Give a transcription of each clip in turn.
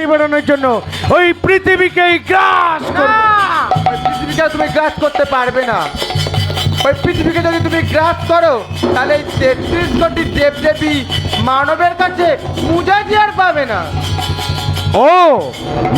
নিবারণের জন্য ওই পৃথিবীকেই গ্রাস! ওই পৃথিবীকে তুমি গ্রাস করতে পারবে না। ওই পৃথিবীকে যদি তুমি গ্রাস করো তাহলে এই তেত্রিশ কোটি দেব দেবী মানবের কাছে পূজা আর পাবে না। ও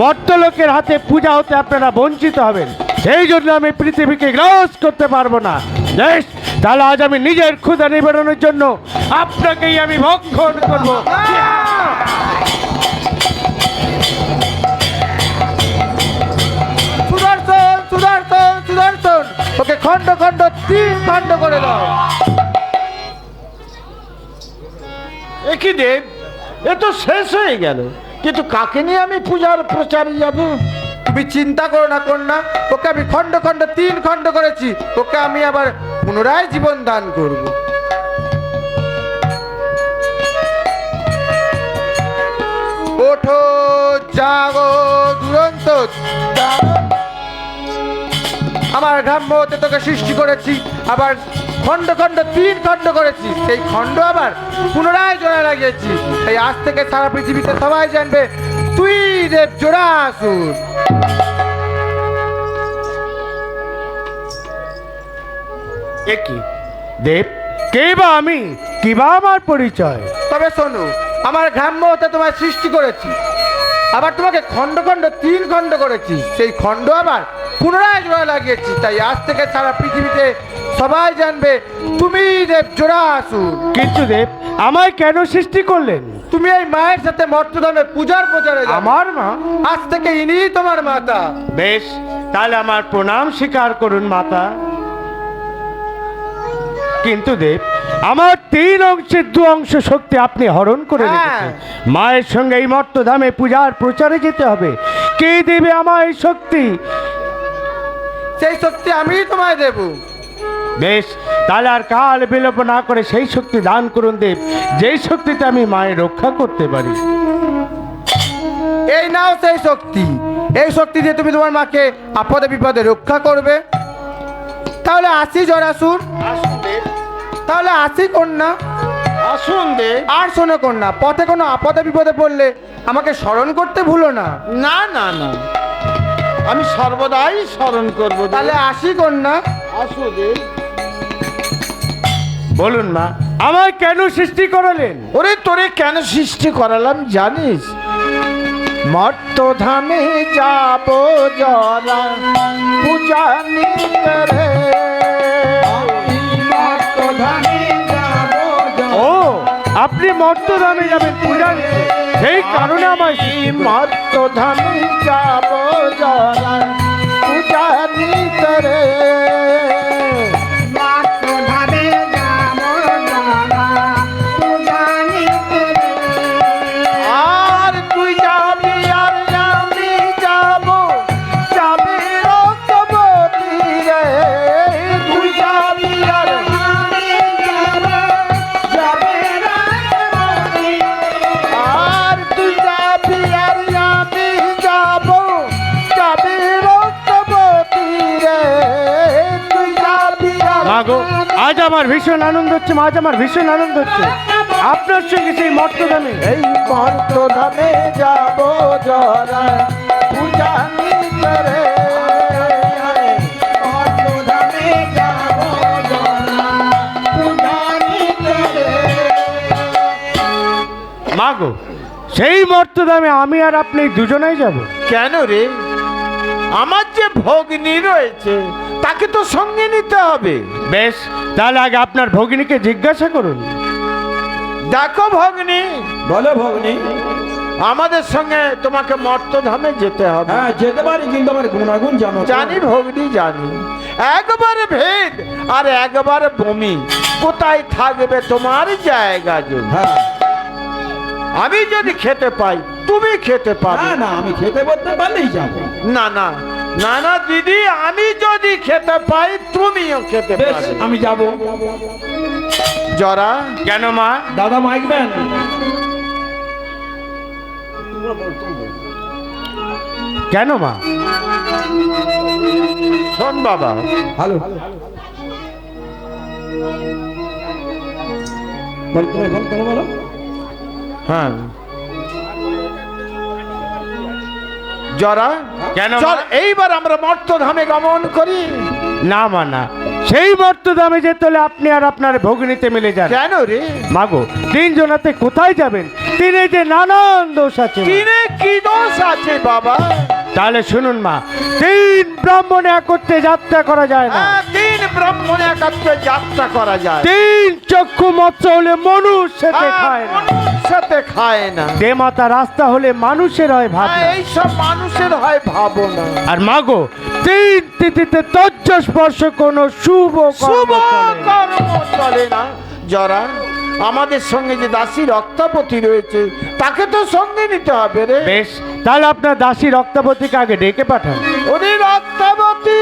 মর্তলোকের হাতে পূজা হতে আপনারা বঞ্চিত হবেন। সেই জন্য আমি পৃথিবীকে গ্রাস করতে পারব না। বেশ তাহলে আজ আমি নিজের ক্ষুদা নিবারণের জন্য আপনাকেই আমি ভক্ষণ করব। ওকে খণ্ড খণ্ড, তিন খণ্ড করে দাও। একই দেব, এ তো শেষ হয়ে গেল। কিন্তু কাকে নিয়ে আমি পূজার প্রচারে যাব? তুমি চিন্তা করো না, কন্যা। ওকে আমি খণ্ড খণ্ড, তিন খণ্ড করেছি। ওকে আমি আবার পুনরায় জীবন দান করব। ওঠো, জাগো, দুরন্ত। আমার গ্রাম্য হতে তোকে সৃষ্টি করেছি। আবার খণ্ড খণ্ড তিন খণ্ড করেছি। সেই খণ্ড আবার পুনরায় জোড়া লাগিয়েছি। তাই আজ থেকে সারা পৃথিবীতে সবাই জানবে তুই দেব জোড়া আসুন একই দেব কে বা আমি? কি বা আমার পরিচয়? তবে শোনো আমার গ্রাম্য হতে তোমার সৃষ্টি করেছি। আবার তোমাকে খণ্ড খণ্ড তিন খণ্ড করেছি। সেই খণ্ড আবার পুনরায় জোড়া লাগিয়েছি। তাই আজ থেকে সারা পৃথিবীতে সবাই জানবে তুমি দেব জোড়া আসুন কিন্তু দেব আমায় কেন সৃষ্টি করলেন? তুমি এই মায়ের সাথে মর্তধামে পূজার প্রচারে। আমার মা? আজ থেকে ইনি তোমার মাতা। বেশ তাহলে আমার প্রণাম স্বীকার করুন মাতা। কিন্তু দেব আমার তিন অংশের দু অংশ শক্তি আপনি হরণ করে হ্যাঁ। রেখেছেন। মায়ের সঙ্গে এই মর্তধামে পূজার প্রচারে যেতে হবে। কে দেবে আমার এই শক্তি? সেই শক্তি আমি তোমায় দেব। বেশ তাহলে আর কাল বিলোপ না করে সেই শক্তি দান করুন দেব। যেই শক্তিতে আমি মায়ের রক্ষা করতে পারি। এই নাও সেই শক্তি। এই শক্তি দিয়ে তুমি তোমার মাকে আপদে বিপদে রক্ষা করবে। তাহলে আসি জরাসুর। তাহলে আসি কন্যা? আসুন দেব আর শোনো কন্যা পথে কোনো আপদে বিপদে পড়লে আমাকে স্মরণ করতে ভুলো না। না না না। আমি সর্বদাই স্মরণ করব। তাহলে আসি কন্যা। আসো দেব বলুন মা আমায় কেন সৃষ্টি করালেন? ওরে তোরে কেন সৃষ্টি করালাম জানিস? মর্তধামে যাব জরা পূজা নিতে রে। ও আপনি মর্তধামে যাবেন পূজা সেই কারণে আমার। মর্তধামে যাব পূজা নিতে গো। আজ আমার ভীষণ আনন্দ হচ্ছে আজ আমার ভীষণ আনন্দ হচ্ছে। আপনার সঙ্গে সেই মর্তধামে। এই মর্তধামে যাব জরা পূজা মা গো সেই মর্তধামে আমি আর আপনি দুজনেই যাব। কেন রে? আমার যে ভগ্নি রয়েছে তাকে তো সঙ্গে নিতে হবে। বেশ তাহলে আগে আপনার ভগিনীকে জিজ্ঞাসা করুন। দেখো ভগ্নি। বলো ভগ্নি। আমাদের সঙ্গে তোমাকে মর্তধামে যেতে হবে। হ্যাঁ যেতে পারি কিন্তু আমার গুণাগুণ জানো জানি ভগ্নি জানি। একবারে ভেদ আর একবারে বমি। কোথায় থাকবে তোমার জায়গা জমি হ্যাঁ। আমি যদি খেতে পাই তুমি খেতে পাবে। না না আমি খেতে বলতে পারলেই যাব। না না না না দিদি আমি যদি খেতে পাই তুমিও খেতে বেশ আমি যাব। জরা? কেন মা? দাদা মাইক ব্যান কেন মা? শোন বাবা। হ্যালো বল তুমি বল তুমি হ্যাঁ। জরা। কেন? চল এইবার আমরা মর্তধামে গমন করি। না মা না। সেই মর্তদামে যেতে হলে আপনি আর আপনার ভগ্নিতে মিলে যান। কেন রে? মাগো তিনজনাতে কোথায় যাবেন? তিনে যে নানান দোষ আছে। কিনে কি দোষ আছে বাবা? তাহলে শুনুন মা তিন ব্রাহ্মণে একত্রে যাত্রা করা যায় না। হ্যাঁ, তিন ব্রাহ্মণ একাত্রে যাত্রা করা যায়। তিন চক্ষু মৎস্য হলে মনুষ সেতে হ্যাঁ, খায় না। মানুষ সাথে খায় না। দে মাতা রাস্তা হলে মানুষের হয় ভাবনা। হ্যাঁ, এইসব মানুষের হয় ভাবনা। আর মাগো তিন তিথিতে তজ্জ স্পর্শ কোনো শুভ শুভ কর্ম চলে না। জরা আমাদের সঙ্গে যে দাসী রক্তাপতি রয়েছে তাকে তো সঙ্গে নিতে হবে রে। বেশ তাহলে আপনার দাসী রক্তাবতীকে আগে ডেকে পাঠান। ওরে রক্তাবতী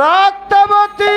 রক্তাবতী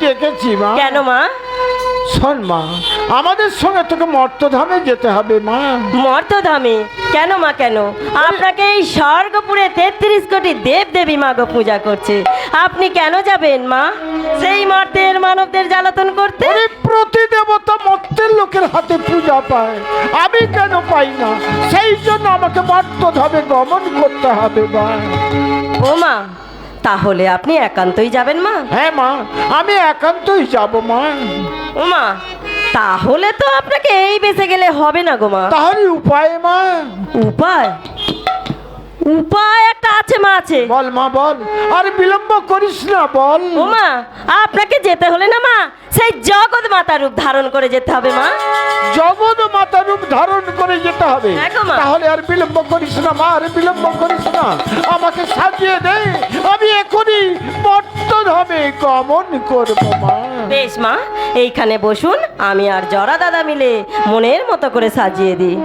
ডেকেছি মা। কেন মা? শোন মা আমাদের সঙ্গে তোকে মর্তধামে যেতে হবে মা। মর্তধামে? কেন মা কেন? আপনাকে এই স্বর্গপুরে তেত্রিশ কোটি দেব দেবী মাগো পূজা করছে। আপনি কেন যাবেন মা? সেই মর্তের মানবদের জ্বালাতন করতে? প্রতি দেবতা মর্তের লোকের হাতে পূজা পায়। আমি কেন পাই না? সেই জন্য আমাকে মর্তধামে গমন করতে হবে মা। ও মা তাহলে আপনি একান্তই যাবেন মা? হ্যাঁ মা। আমি একান্তই যাব মা। ও মা। তাহলে তো আপনাকে এই বেঁচে গেলে হবে না গো মা। তাহলে উপায় মা। উপায়? উপায় একটা আছে মা আছে। বল মা বল। আর বিলম্ব করিস না বল। ও মা আপনাকে যেতে হলে না মা সেই জগৎ মাতা রূপ ধারণ করে যেতে হবে মা। জগৎ মাতা রূপ ধারণ করে যেতে হবে। হ্যাঁ তাহলে আর বিলম্ব করিস না মা আর বিলম্ব করিস না। আমাকে সাজিয়ে দে আমি এখনই মর্তধামে গমন করব মা। বেশ মা এইখানে বসুন আমি আর জরা দাদা মিলে মনের মতো করে সাজিয়ে দিই।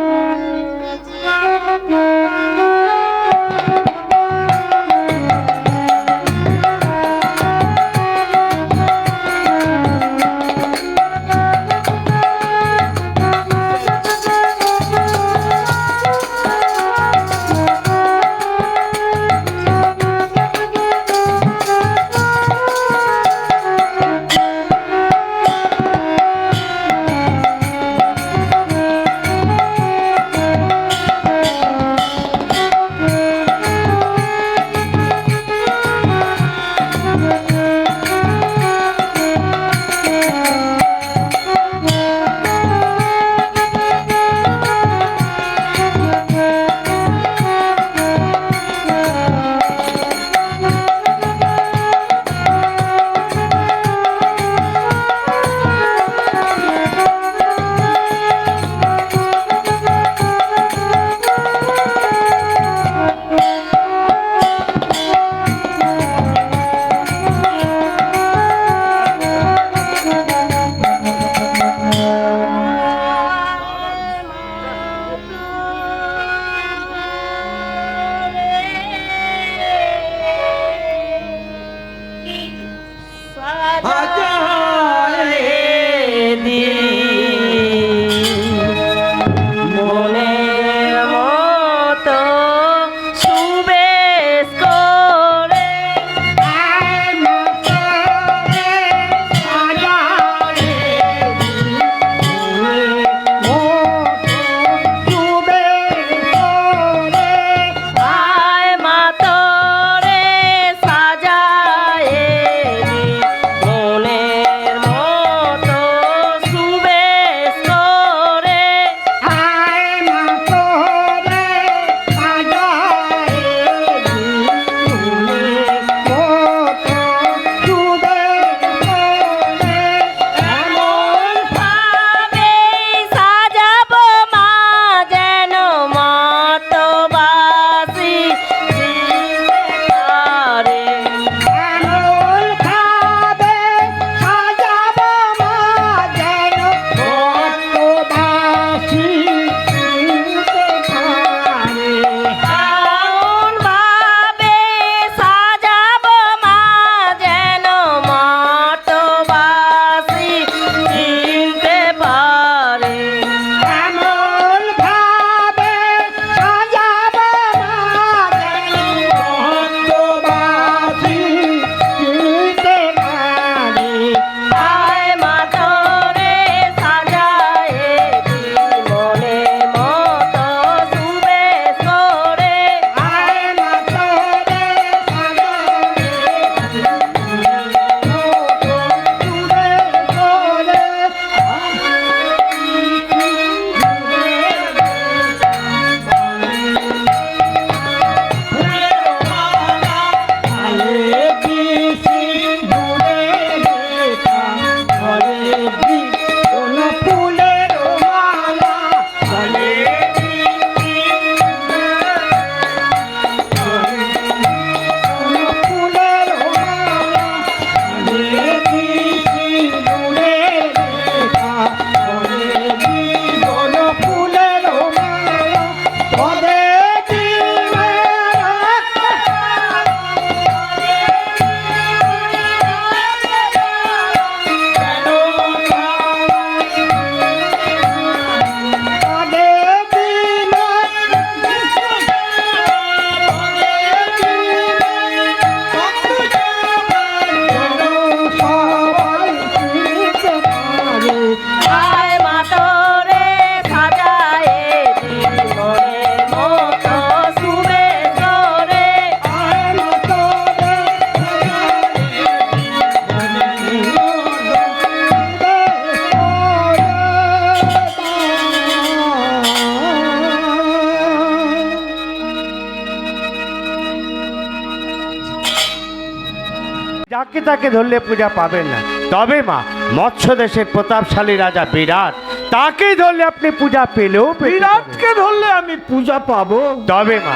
তাকে ধরলে পূজা পাবেন না। তবে মা মৎস্য দেশের প্রতাপশালী রাজা বিরাট তাকে ধরলে আপনি পূজা পেলেও বিরাটকে ধরলে আমি পূজা পাবো। তবে মা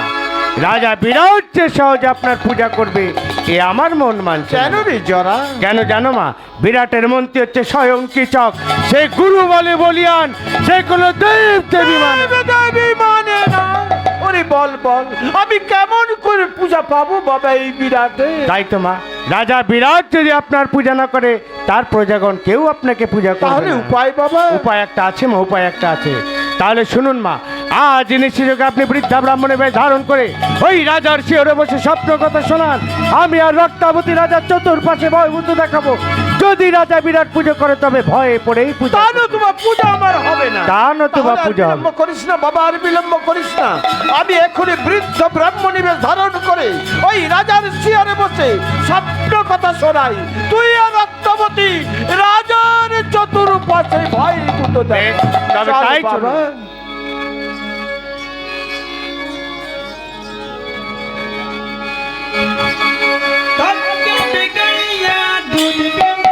রাজা বিরাট যে সহজে আপনার পূজা করবে এ আমার মন মানছে না। কেন রে জরা? কেন জানো মা বিরাটের মন্ত্রী হচ্ছে স্বয়ং কৃচক সে গুরু বলে বলিয়ান সে কোনো দেব দেবী মানে দেবী মানে না। ওরে বল বল আমি কেমন করে পূজা পাবো বাবা এই বিরাটে? তাই তো মা রাজা বিরাট যদি আপনার পূজা না করে তার প্রজাগণ কেউ আপনাকে পূজা করবে তাহলে উপায় বাবা? উপায় একটা আছে মা উপায় একটা আছে। তাহলে শুনুন মা আজ নিশ্চিত আপনি বৃদ্ধা ব্রাহ্মণের বেশ ধারণ করে ওই রাজার শিওরে বসে স্বপ্ন কথা শোনান। আমি আর রক্তাবতী রাজার চতুর্পাশে ভয়ভূত দেখাবো। যদি রাজা বিরাট পুজো করে তবে ভয়ে পড়েই পূজা তা নতুবা পূজা আমার হবে না। তা নতুবা পূজা বিলম্ব করিস না বাবা আর বিলম্ব করিস না। আমি এখনই বৃদ্ধ ব্রাহ্মণী বেশ ধারণ করে ওই রাজার চেয়ারে বসে সত্য কথা শোনাই। তুই আর রত্নবতী রাজার চতুর্পাশে ভয় দুটো দেখ। Thank you.